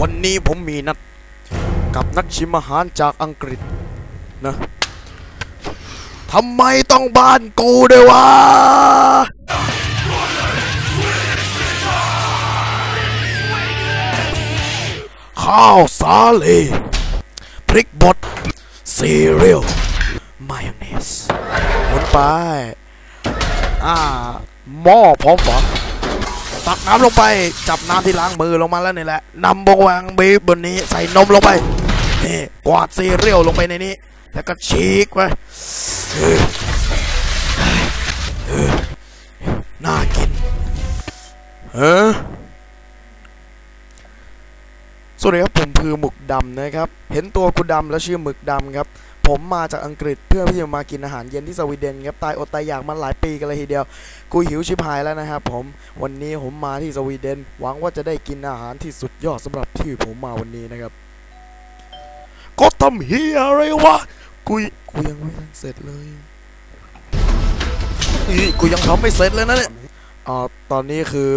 วันนี้ผมมีนัดกับนักชิมอาหารจากอังกฤษนะทำไมต้องบ้านกูด้วยวะข้าวสาลีพริกบดซีเรียลมายองเนสหมุนไปอ่าหม้อพร้อมฝา ตักน้ำลงไป จับน้ำที่ล้างมือลงมาแล้วนี่แหละนำบงวางบีบบนนี้ใส่นมลงไปนี่กวาดซีเรียลลงไปในนี้ แล้วก็ฉีกไปน่ากินเออสวัสดีครับผมคือหมึกดำนะครับ เห็นตัวกูดำแล้วชื่อหมึกดำครับ ผมมาจากอังกฤษเพื่อที่จะมากินอาหารเย็นที่สวีเดนครับตายอดตายอยากมาหลายปีกันเลยทีเดียว กูหิวชิบหายแล้วนะครับผมวันนี้ผมมาที่สวีเดน หวังว่าจะได้กินอาหารที่สุดยอดสำหรับที่ผมมาวันนี้นะครับ ก็ทำเฮียอะไรวะกูยกูยังไม่ทันเสร็จเลยอีกูยังทำไม่เสร็จเลยนะเนี่ยอ่าตอนนี้คือ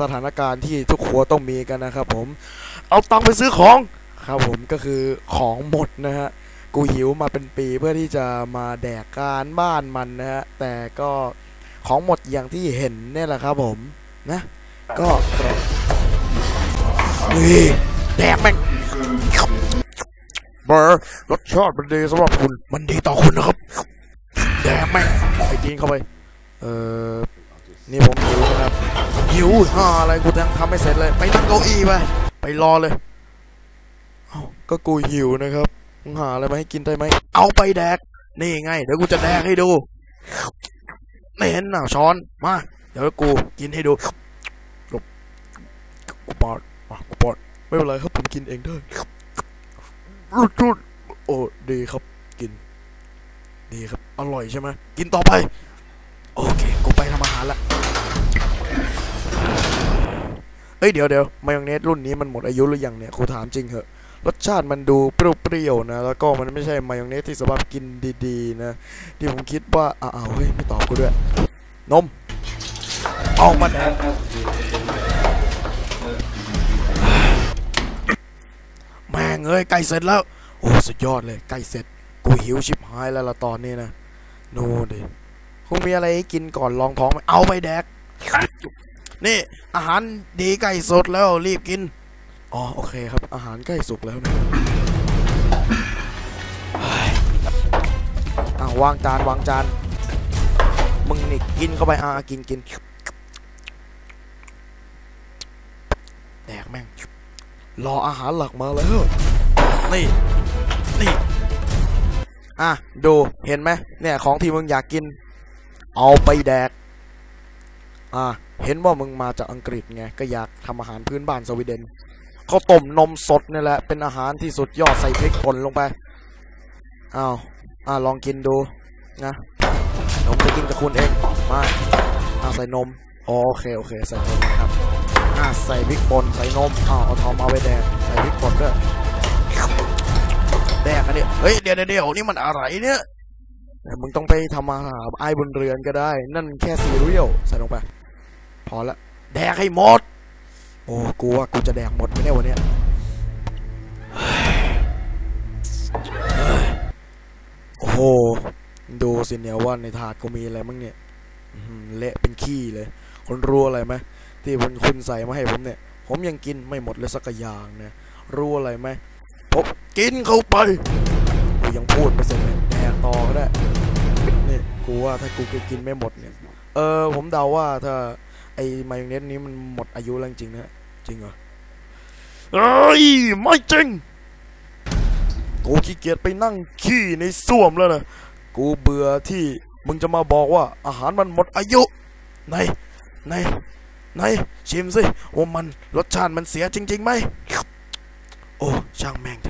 สถานการณ์ที่ทุกครัวต้องมีกันนะครับผม เอาตังค์ไปซื้อของครับผมก็คือของหมดนะฮะ กูหิวมาเป็นปีเพื่อที่จะมาแดกการบ้านมันนะฮะ แต่ก็ของหมดอย่างที่เห็นเนี่ยแหละครับผมนะ ก็นี่แดกแม่งเบอร์รสชาติมันดีสำหรับคุณ มันดีต่อคุณนะครับ แดกแม่งไปกินเข้าไป เออนี่ผมหิวนะครับ หิวห่าอะไรกูยังทำไม่เสร็จเลย ไปนั่งเก้าอี้ไป ไปรอเลย เอ้าก็กูหิวนะครับ มึงหาอะไรมาให้กินได้ไหม เอาไปแดก นี่ไง เดี๋ยวกูจะแดกให้ดู ไม่เห็นน่ะช้อน มา เดี๋ยวกูกินให้ดูหลบกูปอดกูปอด ไม่เป็นไรครับผมกินเองได้รุดรุดโอ้ดีครับ กิน ดีครับ อร่อยใช่ไหม กินต่อไป โอเค กูไปทำอาหารละเอ้ยเดี๋ยวเดี๋ยวมายองเนสรุ่นนี้มันหมดอายุหรือยังเนี่ยครูถามจริงเหอะ รสชาติมันดูเปรี้ยวๆนะ แล้วก็มันไม่ใช่มายองเนสที่สำหรับกินดีๆนะ ที่ผมคิดว่าอ้าวเฮ้ยไม่ตอบกูด้วย นม เอามาแดกแม่งเอ้ยใกล้เสร็จแล้ว โอ้สุดยอดเลยใกล้เสร็จ กูหิวชิบหายแล้วละตอนนี้นะโน่ดิคงมีอะไรให้กินก่อนลองท้องไหมเอาไปแดก นี่ อาหารดีใกล้สุดแล้วรีบกิน อ๋อโอเคครับ อาหารใกล้สุกแล้วนะเฮ้ยอะวางจานวางจาน มึงนี่กินเข้าไปอะกินกินแดกแม่ง รออาหารหลักมาแล้ว นี่ นี่ อะ ดูเห็นไหมเนี่ย ของที่มึงอยากกิน เอาไปแดก อะเห็นว่ามึงมาจากอังกฤษไง ก็อยากทำอาหารพื้นบ้านสวีเดน ข้าวต้มนมสดนี่แหละ เป็นอาหารที่สุดยอดใส่พริกป่นลงไปอ้าวอ่าลองกินดูนะผมจะกินกับคุณเองมาอ่าใส่นมออโอเคโอเคใส่นมนะครับอ่าใส่พริกป่นใส่นมอ้าวเอาทอมเอาไปแดกใส่พริกป่นด้วยแดกอันนี้เฮ้ยเดี๋ยวเดี๋ยวเดียวนี่มันอะไรเนี่ยมึงต้องไปทำอาหารไอ้บนเรือนก็ได้ นั่นแค่ซีเรียลใส่ลงไป พอละ แดกให้หมด อ้กูว่ากูจะแดกหมดไหมเนี่ยวันเนี้ยโอ้โหดูสิเนี่ยว่าในถาดกูมีอะไรบ้างเนี่ยเละเป็นขี้เลยคนรู้อะไรไหมที่มันคุณใส่มาให้ผมเนี่ย ผมยังกินไม่หมดเลยสักอย่างเนี่ยรู้อะไรไหมผมกินเข้าไปกูยังพูดไม่เสร็จเลยแดกต่อก็ได้นี่กูว่าถ้ากูกินไม่หมดเนี่ย เออผมเดาว่าถ้าไอ้มายองเนสนี้มันหมดอายุแล้วจริงนะ จริงเหรอเอ้ยไม่จริง กูขี้เกียจไปนั่งขี้ในส้วมแล้วนะ กูเบื่อที่มึงจะมาบอกว่าอาหารมันหมดอายุไหนไหนไหนชิมสิว่ามันรสชาติมันเสียจริงๆไหมโอ้ช่างแม่งเถ